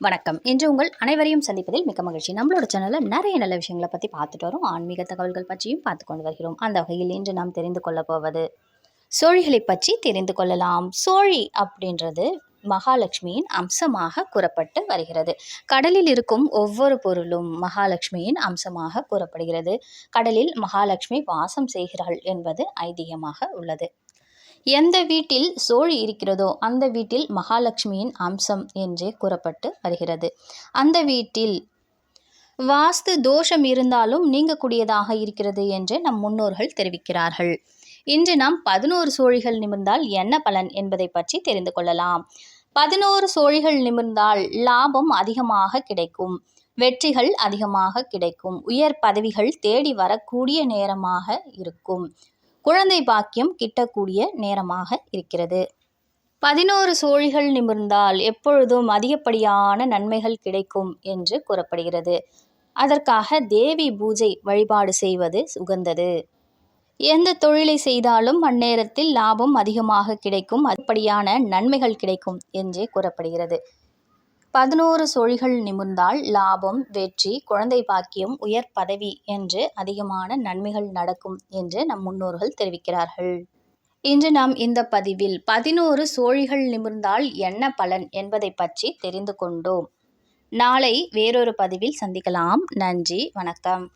வணக்கம். இன்று உங்கள் அனைவரையும் சந்திப்பதில் மிக்க மகிழ்ச்சி. நம்மளோட சேனலில் நிறைய நல்ல விஷயங்களை பற்றி பார்த்துட்டு வரோம். ஆன்மீக தகவல்கள் பற்றியும் பார்த்து கொண்டு வருகிறோம். அந்த வகையில் இன்று நாம் தெரிந்து கொள்ளப் போவது சோழிகளை பற்றி தெரிந்து கொள்ளலாம். சோழி அப்படின்றது மகாலட்சுமியின் அம்சமாக கூறப்பட்டு வருகிறது. கடலில் இருக்கும் ஒவ்வொரு பொருளும் மகாலட்சுமியின் அம்சமாக கூறப்படுகிறது. கடலில் மகாலட்சுமி வாசம் செய்கிறாள் என்பது ஐதீகமாக உள்ளது. எந்த வீட்டில் சோழி இருக்கிறதோ அந்த வீட்டில் மகாலட்சுமியின் அம்சம் என்றே கூறப்பட்டு வருகிறது. அந்த வீட்டில் வாஸ்து தோஷம் இருந்தாலும் நீங்கக்கூடியதாக இருக்கிறது என்று நம் முன்னோர்கள் தெரிவிக்கிறார்கள். இன்று நாம் பதினோரு சோழிகள் நிமிர்ந்தால் என்ன பலன் என்பதை பற்றி தெரிந்து கொள்ளலாம். பதினோரு சோழிகள் நிமிர்ந்தால் லாபம் அதிகமாக கிடைக்கும் வெற்றிகள் அதிகமாக கிடைக்கும் உயர் பதவிகள் தேடி வரக்கூடிய நேரமாக இருக்கும். குழந்தை பாக்கியம் கிட்டக்கூடிய நேரமாக இருக்கிறது. பதினோரு சோழிகள் நிமிர்ந்தால் எப்பொழுதும் அதிகப்படியான நன்மைகள் கிடைக்கும் என்று கூறப்படுகிறது. அதற்காக தேவி பூஜை வழிபாடு செய்வது உகந்தது. எந்த தொழிலை செய்தாலும் அந்நேரத்தில் லாபம் அதிகமாக கிடைக்கும் அதிகப்படியான நன்மைகள் கிடைக்கும் என்றே கூறப்படுகிறது. பதினோரு சோழிகள் நிமிர்ந்தால் லாபம் வெற்றி குழந்தை பாக்கியம் உயர் பதவி என்று அதிகமான நன்மைகள் நடக்கும் என்று நம் முன்னோர்கள் தெரிவிக்கிறார்கள். இன்று நாம் இந்த பதிவில் பதினோரு சோழிகள் நிமிர்ந்தால் என்ன பலன் என்பதை பற்றி தெரிந்து கொண்டோம். நாளை வேறொரு பதிவில் சந்திக்கலாம். நன்றி வணக்கம்.